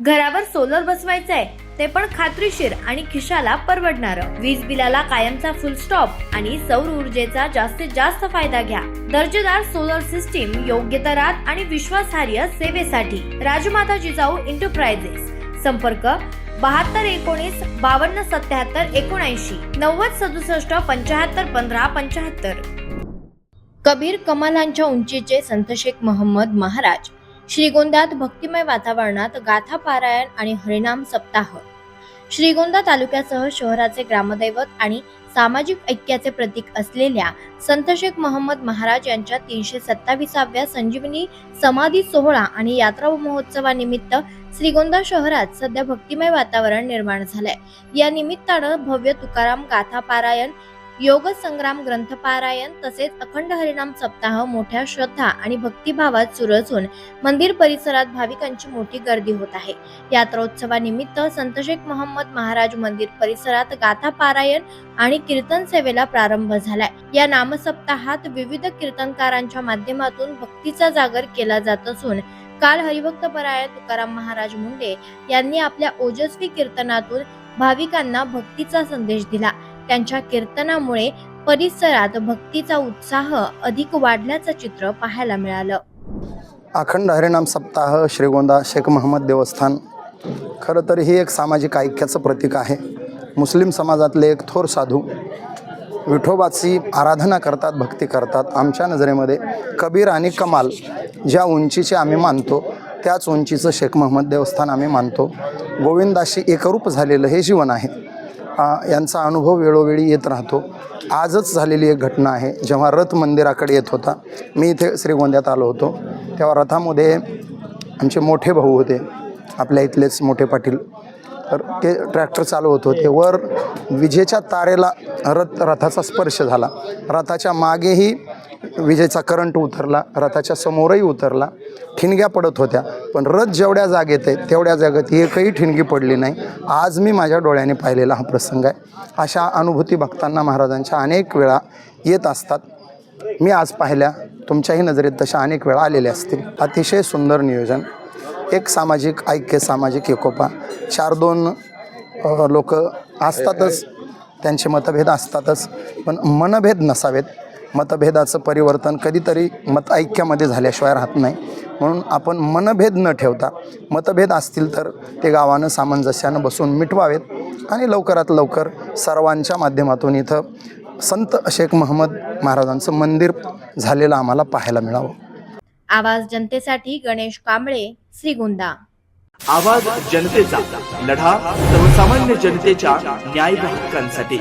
घरावर सोलर बसवायचंय ते पण खात्रीशीर आणि खिशाला परवडणार. वीज बिलाला कायमचा फुल स्टॉप आणि सौर ऊर्जेचा जास्तीत जास्त फायदा घ्या. दर्जेदार सोलर सिस्टीम योग्य दरात आणि विश्वासार्ह सेवेसाठी. राजमाता जिजाऊ इंटरप्राइजेस संपर्क बहात्तर एकोणीस बावन्न सत्याहत्तर एकोणऐंशी. नव्वद सदुसष्ट पंचाहत्तर पंधरा पंचाहत्तर कबीर कमालांच्या उंचीचे संत शेख महम्मद महाराज श्रीगोंद्यात भक्तिमय वातावरणात गाथा पारायण आणि हरिनाम सप्ताह. श्रीगोंदा तालुक्यासह शहराचे ग्रामदैवत आणि सामाजिक ऐक्याचे प्रतीक असलेल्या संत शेख मोहम्मद महाराज यांच्या तीनशे सत्तावीसाव्या संजीवनी समाधी सोहळा आणि यात्रा महोत्सवानिमित्त श्रीगोंदा शहरात सध्या भक्तिमय वातावरण निर्माण झालंय. या निमित्तानं भव्य तुकाराम गाथा पारायण योग संग्राम ग्रंथपारायण तसेच अखंड हरिनाम सप्ताह मोठ्या श्रद्धा आणि भक्तिभावात सुरू असून मंदिर परिसरात भाविकांची मोठी गर्दी होत आहे. यात्रोत्सवानिमित्त संत शेख मोहम्मद महाराज मंदिर परिसरात गाथा पारायण आणि कीर्तन सेवेला प्रारंभ झालाय. या नामसप्ताहात विविध कीर्तनकारांच्या माध्यमातून भक्तीचा जागर केला जात असून काल हरिभक्त परायण तुकाराम महाराज मुंडे यांनी आपल्या ओजस्वी कीर्तनातून भाविकांना भक्तीचा संदेश दिला. त्यांच्या कीर्तनामुळे परिसरात भक्तीचा उत्साह अधिक वाढल्याचं चित्र पाहायला मिळालं. अखंड हरिनाम सप्ताह श्रीगोंदा शेख महम्मद देवस्थान. खरं तर ही एक सामाजिक ऐक्याचं प्रतीक आहे. मुस्लिम समाजातले एक थोर साधू विठोबाची आराधना करतात भक्ती करतात. आमच्या नजरेमध्ये कबीर आणि कमाल ज्या उंचीचे आम्ही मानतो त्याच उंचीचं शेख महम्मद देवस्थान आम्ही मानतो. गोविंदाशी एकरूप झालेलं हे जीवन आहे. यांचा अनुभव वेळोवेळी येत राहतो. आजच झालेली एक घटना आहे जेव्हा रथ मंदिराकडे येत होता. मी इथे श्रीगोंद्यात आलो होतो. तेव्हा रथामध्ये आमचे मोठे भाऊ होते. आपल्या इथलेच मोठे पाटील ते ट्रॅक्टर चालवत होते. वर विजेच्या तारेला रथ रथाचा स्पर्श झाला. रथाच्या मागेही विजेचा करंट उतरला. रथाच्या समोरही उतरला. ठिणग्या पडत होत्या. पण रथ जेवढ्या जागेत आहे तेवढ्या जागेत एकही ठिणगी पडली नाही. आज मी माझ्या डोळ्याने पाहिलेला हा प्रसंग आहे. अशा अनुभूती भक्तांना महाराजांच्या अनेक वेळा येत असतात. मी आज पाहिल्या तुमच्याही नजरेत तशा अनेक वेळा आलेल्या असतील. अतिशय सुंदर नियोजन. एक सामाजिक ऐक्य सामाजिक एकोपा. चार दोन लोक असतातच. त्यांचे मतभेद असतातच. पण मनभेद नसावेत. मतभेदाचं परिवर्तन कधीतरी मत ऐक्यामध्ये झाल्याशिवाय राहत नाही. म्हणून आपण मनभेद न ठेवता मतभेद असतील तर ते गावानं सामंजस्यानं बसून मिटवावेत आणि लवकरात लवकर सर्वांच्या माध्यमातून इथं संत शेख महम्मद महाराजांचं मंदिर झालेलं आम्हाला पाहायला मिळावं. आवाज जनतेसाठी गणेश कांबळे श्रीगोंदा. आवाज जनतेचा लढा सर्वसामान्य जनतेच्या न्याय हक्कांसाठी